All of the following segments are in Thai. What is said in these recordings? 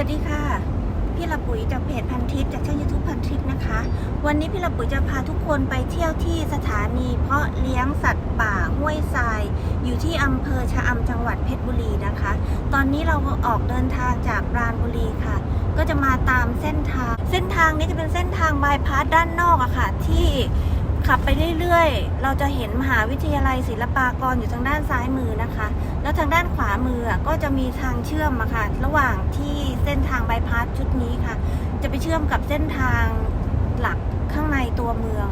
วัสดีค่ะ พี่ละปุ๋ยจากเพจพันทิปจากช่องยูทูบพันทิปนะคะ วันนี้พี่ละปุ๋ยจะพาทุกคนไปเที่ยวที่สถานีเพาะเลี้ยงสัตว์ป่าห้วยทราย อยู่ที่อำเภอชะอำจังหวัดเพชรบุรีนะคะ ตอนนี้เราออกเดินทางจากปราณบุรีค่ะ ก็จะมาตามเส้นทาง เส้นทางนี้จะเป็นเส้นทางบายพาสด้านนอกอะค่ะที่ ขับไปเรื่อยๆ เราจะเห็นมหาวิทยาลัยศิลปากรอยู่ทางด้านซ้ายมือนะคะ แล้วทางด้านขวามือก็จะมีทางเชื่อมอะค่ะ ระหว่างที่เส้นทางบายพาสชุดนี้ค่ะ จะไปเชื่อมกับเส้นทางหลักข้างในตัวเมือง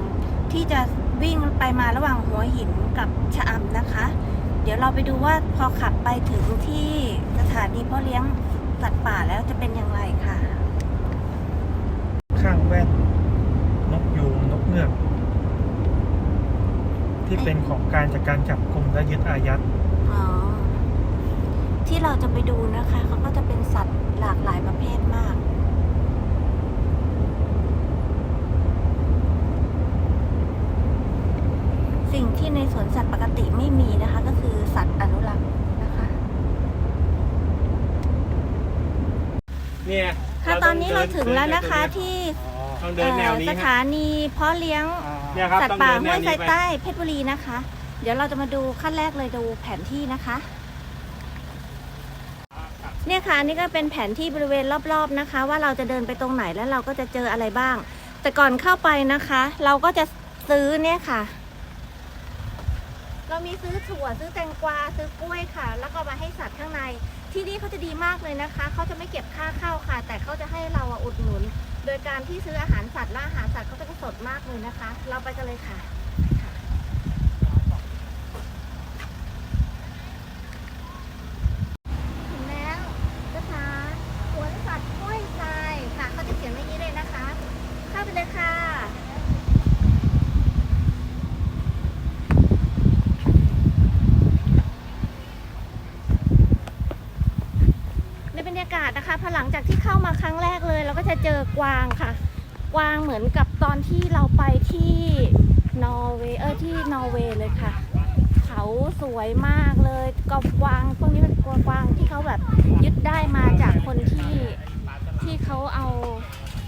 ที่จะวิ่งไปมาระหว่างหัวหินกับชะอำนะคะ เดี๋ยวเราไปดูว่าพอขับไปถึงที่สถานีพ่อเลี้ยงสัตว์ป่าแล้วจะเป็นอย่างไรค่ะ ข้างแว่นนกยูงนกเงือก ที่เป็นของการจากการจับกลุ่มและยึดอายัดอ๋อที่เราจะไปดูนะคะเขาก็จะเป็นสัตว์หลากหลายประเภทมาก สิ่งที่ในสวนสัตว์ปกติไม่มีนะคะ ก็คือสัตว์อนุรักษ์นะคะ เนี่ยค่ะตอนนี้เราถึงแล้วนะคะที่ต้องเดินแนวนี้เอ่อสฮะถานีเพาะเลี้ยง เนี่ยครับสัตต้อว์งป่าเดินแนห้ววยไซนี้ไปใต้เพชรบุรีนะคะ เดี๋ยวเราจะมาดูขั้นแรกเลยดูแผนที่นะคะ เนี่ยค่ะอันนี่ก็เป็นแผนที่บริเวณรอบๆนะคะ ว่าเราจะเดินไปตรงไหนแล้วเราก็จะเจออะไรบ้าง แต่ก่อนเข้าไปนะคะ เราก็จะซื้อเนี่ยค่ะ เรามีซื้อถั่วซื้อแตงกวาซื้อกล้วยค่ะ แล้วก็มาให้สัตว์ข้างใน ที่นี่เขาจะดีมากเลยนะคะเขาจะไม่เก็บค่าเข้าค่ะ แต่เขาจะให้เราอะอุดหนุน โดยการที่ซื้ออาหารสัตว์และอาหารสัตว์เขาจะสดมากเลยนะคะ เราไปกันเลยค่ะ ถึงแล้วนะคะสวนสัตว์ห้วยทรายค่ะเขาจะเขียนไว้อย่างนี้เลยนะคะ เข้าไปเลยค่ะ ในบรรยากาศนะคะพอหลังจากที่เข้ามาครั้งแรก เจะเจอกวางค่ะ กวางเหมือนกับตอนที่เราไปที่นอร์เวย์เออที่นอร์เวย์เลยค่ะ เขาสวยมากเลยกบกวางพวกนี้เป็นกวางที่เขาแบบยึดได้มาจากคนที่ที่เขาเอา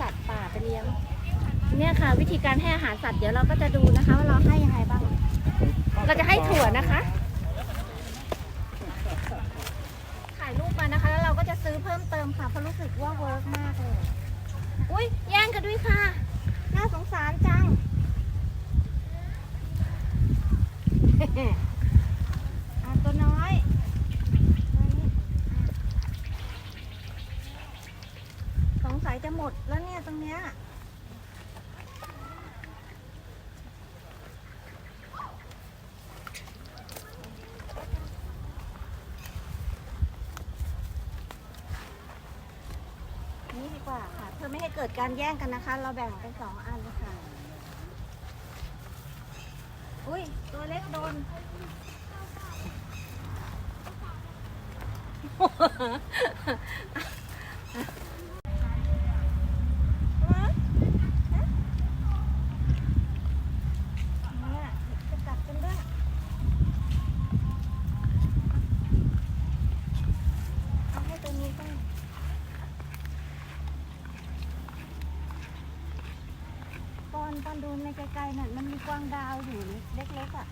สัตว์ป่าไปเลี้ยงเนี่ยค่ะ วิธีการให้อาหารสัตว์เดี๋ยวเราก็จะดูนะคะว่าเราให้ยังไงบ้าง เราจะให้ถั่วนะคะ ถ่ายรูปมานะคะ แล้วเราก็จะซื้อเพิ่มเติมค่ะ เพราะรู้สึกว่าเวิร์กมากเลย อุ้ยแย่งกันด้วยค่ะ น่าสงสารจัง อะตัวน้อยตัวนี้สงสัยจะหมดแล้วเนี่ยตรงเนี้ย นี่ดีกว่าค่ะ เกิดการแย่งกันนะคะ เราแบ่งเป็นสองอันค่ะอุ้ยตัวเล็กโดน อนี่ยจะกัดกันด้วยเอาให้ตัวนี้ก่อนต อนดูในไกลๆน่ะมันมีกวางดาวอยู่เล็กๆอะ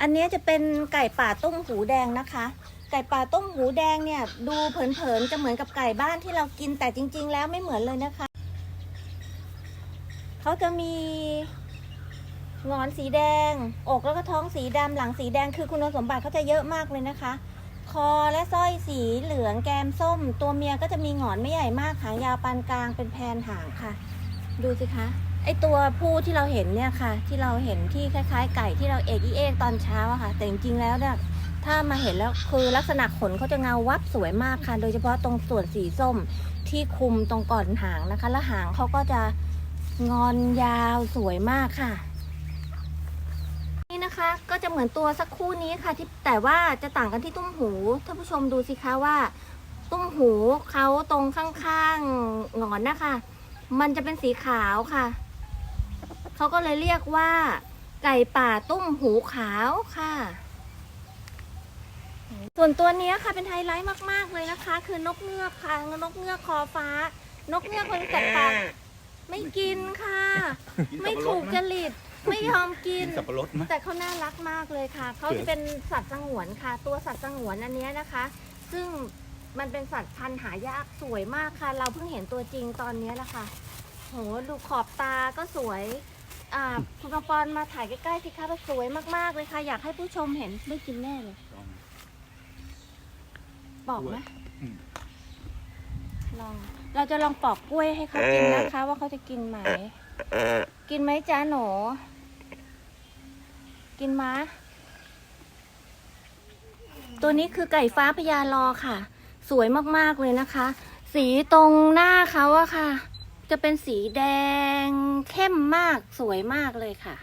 อันนี้จะเป็นไก่ป่าต้มหูแดงนะคะ ไก่ป่าต้มหูแดงเนี่ย ดูเผินๆจะเหมือนกับไก่บ้านที่เรากินแต่จริง ๆ แล้วไม่เหมือนเลยนะคะ เขาจะมีงอนสีแดง อกแล้วก็ท้องสีดำหลังสีแดงคือคุณสมบัติเขาจะเยอะมากเลยนะคะ คอและสร้อยสีเหลืองแกมส้ม ตัวเมียก็จะมีงอนไม่ใหญ่มากหางยาวปานกลางเป็นแพนหางค่ะ ดูสิคะ ไอตัวผู้ที่เราเห็นเนี่ยค่ะ ที่เราเห็นที่คล้ายๆ ไก่ที่เราเอกอีเอกตอนเช้าอะค่ะ แต่จริงๆแล้วเนี่ยถ้ามาเห็นแล้วคือลักษณะขนเขาจะเงาวับสวยมากค่ะ โดยเฉพาะตรงส่วนสีส้มที่คุมตรงก่อนหางนะคะ แล้วหางเขาก็จะงอนยาวสวยมากค่ะ นี่นะคะก็จะเหมือนตัวสักคู่นี้ค่ะที่แต่ว่าจะต่างกันที่ตุ้มหูท่านผู้ชมดูสิคะว่า ตุ้มหูเขาตรงข้างๆหงอนนะคะ มันจะเป็นสีขาวค่ะ เขาก็เลยเรียกว่า ไก่ป่าตุ้มหูขาวค่ะ ส่วนตัวเนี้ยค่ะเป็นไฮไลท์มากๆเลยนะคะ คือนกเงือกค่ะนกเงือกคอฟ้า นกเงือกเป็นสัตว์ป่าไม่กินค่ะ ไม่ถูกจริตไม่ยอมกินสับปะรดไหมแต่เขาน่ารักมากเลยค่ะ เขาจะเป็นสัตว์สงวนค่ะ ตัวสัตว์สงวนอันเนี้ยนะคะ ซึ่ง มันเป็นสัตว์พันธุ์หายากสวยมากค่ะ เราเพิ่งเห็นตัวจริงตอนเนี้ยแหละค่ะโหดูขอบตาก็สวยอ่าคุณกำปอนมาถ่ายใกล้ๆสิคะมันสวยมากๆเลยค่ะ อยากให้ผู้ชมเห็นได้กินแน่เลยบอกไหมอืมลอง เราจะลองปอกกล้วยให้เขากินนะคะ ว่าเขาจะกินไหม กินไหมจ้าหนู กินมะตัวนี้คือไก่ฟ้าพญารอค่ะ สวยมากๆเลยนะคะ สีตรงหน้าเขาอะค่ะ จะเป็นสีแดงเข้มมากสวยมากเลยค่ะ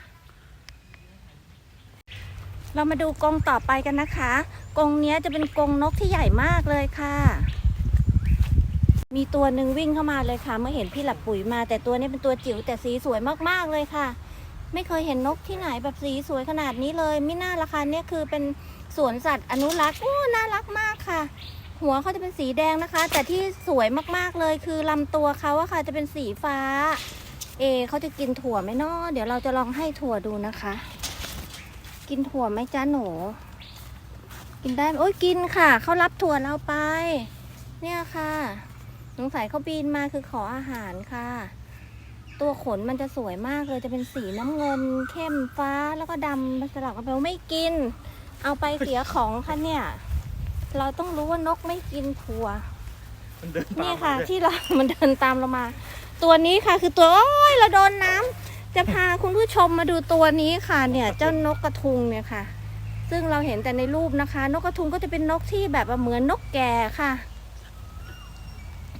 เรามาดูกรงต่อไปกันนะคะ กรงเนี้ยจะเป็นกรงนกที่ใหญ่มากเลยค่ะ มีตัวหนึ่งวิ่งเข้ามาเลยค่ะ เมื่อเห็นพี่หลับปุ๋ยมา แต่ตัวนี้เป็นตัวจิ๋วแต่สีสวยมากๆเลยค่ะ ไม่เคยเห็นนกที่ไหนแบบสีสวยขนาดนี้เลย ไม่น่าราคาเนี่ยคือเป็นสวนสัตว์อนุรักษ์โอ้น่ารักมากค่ะ หัวเขาจะเป็นสีแดงนะคะ แต่ที่สวยมากๆเลยคือลำตัวเขาอะค่ะจะเป็นสีฟ้า เอเขาจะกินถั่วไหมนาะเดี๋ยวเราจะลองให้ถั่วดูนะคะ กินถั่วไหมจ้าหนูกินได้โอ้ยกินค่ะเขารับถั่วเราไป เนี่ยค่ะสงสัยเขาบินมาคือขออาหารค่ะ ตัวขนมันจะสวยมากเลยจะเป็นสีน้ำเงิน เข้มฟ้าแล้วก็ดำสลับกันไปไม่กิน เอาไปเสียของค่ะเนี่ย เราต้องรู้ว่านกไม่กินถั่วมันเดินตามนี่ค่ะ มาเลยที่เรา มันเดินตามเรามา ตัวนี้ค่ะ คือตัวโอ้ยเราโดนน้ำจะพาคุณผู้ชมมาดูตัวนี้ค่ะ เนี่ย เจ้านกกระทุงเนี่ยค่ะ ซึ่งเราเห็นแต่ในรูปนะคะ นกกระทุงก็จะเป็นนกที่แบบว่าเหมือนนกแก่ค่ะ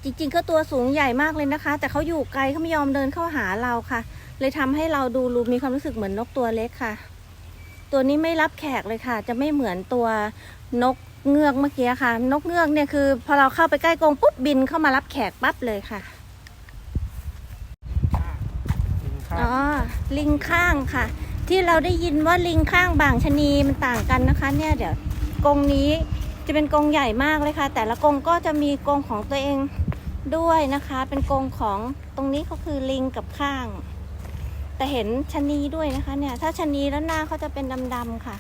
จริงๆก็ตัวสูงใหญ่มากเลยนะคะ แต่เขาอยู่ไกลเขาไม่ยอมเดินเข้าหาเราค่ะ เลยทำให้เราดูรูมีความรู้สึกเหมือนนกตัวเล็กค่ะ ตัวนี้ไม่รับแขกเลยค่ะ จะไม่เหมือนตัวนก เงือกเมื่อกี้ค่ะ นกเงือกเนี่ยคือพอเราเข้าไปใกล้กรงปุ๊บบินเข้ามารับแขกปั๊บเลยค่ะอ๋อลิงข้างค่ะ ที่เราได้ยินว่าลิงข้างบางชะนีมันต่างกันนะคะ เนี่ยเดี๋ยวกรงนี้จะเป็นกรงใหญ่มากเลยค่ะ แต่ละกรงก็จะมีกรงของตัวเองด้วยนะคะ เป็นกรงของตรงนี้ก็คือลิงกับข้าง แต่เห็นชะนีด้วยนะคะเนี่ย ถ้าชะนีแล้วหน้าเขาจะเป็นดำๆค่ะ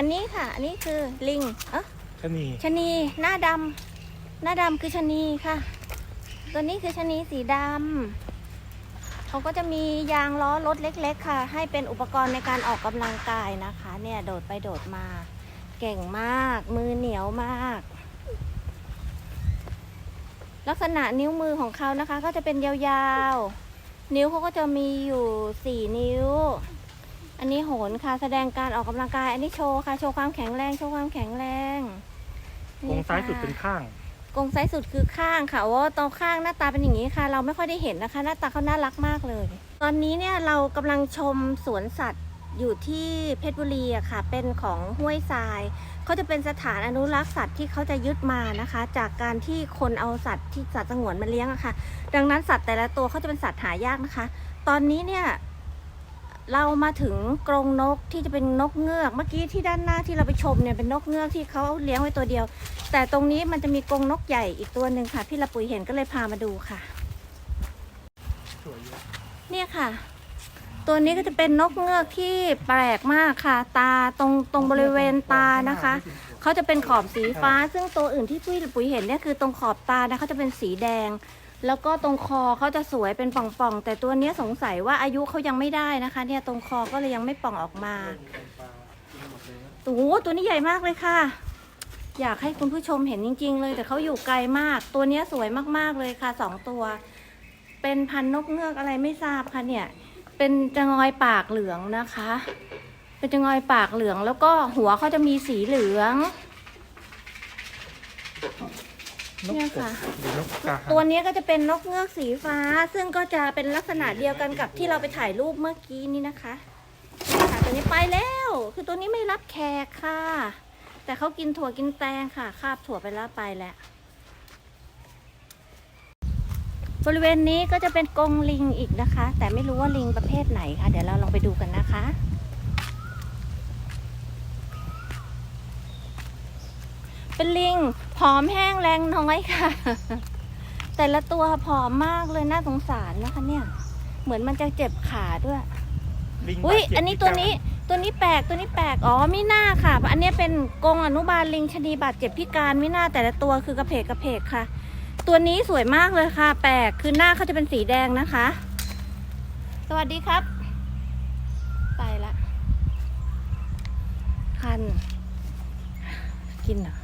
อันนี้ค่ะ อันนี้คือลิงเอ๊ะชะนีชะนีหน้าดำหน้าดำคือชะนีค่ะ ตัวนี้คือชะนีสีดำเขาก็จะมียางล้อรถเล็ก ๆ ค่ะ ให้เป็นอุปกรณ์ในการออกกำลังกายนะคะ เนี่ยโดดไปโดดมา เก่งมาก มือเหนียวมาก ลักษณะนิ้วมือของเขานะคะ ก็จะเป็นยาวๆ นิ้วเขาก็จะมีอยู่สี่นิ้ว อันนี้โหนค่ะแสดงการออกกำลังกาย อันนี้โชว์ค่ะ โชว์ความแข็งแรง โชว์ความแข็งแรงกรงซ้ายสุดค่ะเป็นข้างกรงซ้ายสุดคือข้างค่ะว่าตรงข้างหน้าตาเป็นอย่างนี้ค่ะ เราไม่ค่อยได้เห็นนะคะ หน้าตาเขาน่ารักมากเลย ตอนนี้เนี่ยเรากำลังชมสวนสัตว์อยู่ที่เพชรบุรีอะค่ะ เป็นของห้วยทรายเขาจะเป็นสถานอนุรักษ์สัตว์ที่เขาจะยึดมานะคะ จากการที่คนเอาสัตว์ที่สัตว์สงวนมาเลี้ยงอะค่ะ ดังนั้นสัตว์แต่ละตัวเขาจะเป็นสัตว์หายากนะคะ ตอนนี้เนี่ย เรามาถึงกรงนกที่จะเป็นนกเงือกเมื่อกี้ที่ด้านหน้าที่เราไปชมเนี่ยเป็นนกเงือกที่เขาเลี้ยงไว้ตัวเดียว แต่ตรงนี้มันจะมีกรงนกใหญ่อีกตัวหนึ่งค่ะ พี่ละปุ๋ยเห็นก็เลยพามาดูค่ะ เนี่ยค่ะ ตัวนี้ก็จะเป็นนกเงือกที่แปลกมากค่ะ ตาตรงตรงบริเวณตานะคะเขาจะเป็นขอบสีฟ้า ซึ่งตัวอื่นที่พี่ละปุ๋ยเห็นเนี่ยคือตรงขอบตานะเขาจะเป็นสีแดง แล้วก็ตรงคอเขาจะสวยเป็นป่องๆ แต่ตัวเนี้ยสงสัยว่าอายุเขายังไม่ได้นะคะ เนี่ยตรงคอก็เลยยังไม่ป่องออกมาโอ้โหตัวนี้ใหญ่มากเลยค่ะ อยากให้คุณผู้ชมเห็นจริง ๆ เลย แต่เขาอยู่ไกลมาก ตัวเนี้ยสวยมากๆเลยค่ะสองตัว เป็นพันนกเงือกอะไรไม่ทราบค่ะเนี่ย เป็นจะงอยปากเหลืองนะคะ เป็นจะงอยปากเหลืองแล้วก็หัวเขาจะมีสีเหลือง นกเนี่ยกค่ะบหรือนกกาหางตัวนี้ก็จะเป็นนกเงือกสีฟ้า ซึ่งก็จะเป็นลักษณะเดียวกันกับที่เราไปถ่ายรูปเมื่อกี้นี้นะคะนี่ค่ะตัวนี้ไปแล้ว คือตัวนี้ไม่รับแขกค่ะเขากินถั่วกินแตงค่ะ คาบถั่วไปแล้วไปแล้ว บริเวณนี้ก็จะเป็นกรงลิงอีกนะคะ แต่ไม่รู้ว่าลิงประเภทไหนค่ะ เดี๋ยวเราลองไปดูกันนะคะ เป็นลิงผอมแห้งแรงน้อยค่ะ แต่ละตัวผอมมากเลยน่าสงสารนะคะเนี่ย เหมือนมันจะเจ็บขาด้วย ลิงอุ้ยบาดเจ็บอันนี้พิตัวการนี้ตัวนี้แปลกตัวนี้แปลกอ๋อไม่น่าค่ะ อันนี้เป็นกรงอนุบาลลิงชะนีบาดเจ็บพิการไม่น่าแต่ละตัวคือกระเพกกระเพกค่ะ ตัวนี้สวยมากเลยค่ะ แปลกคือหน้าเขาจะเป็นสีแดงนะคะ สวัสดีครับ ไปละคัน กินเหรอ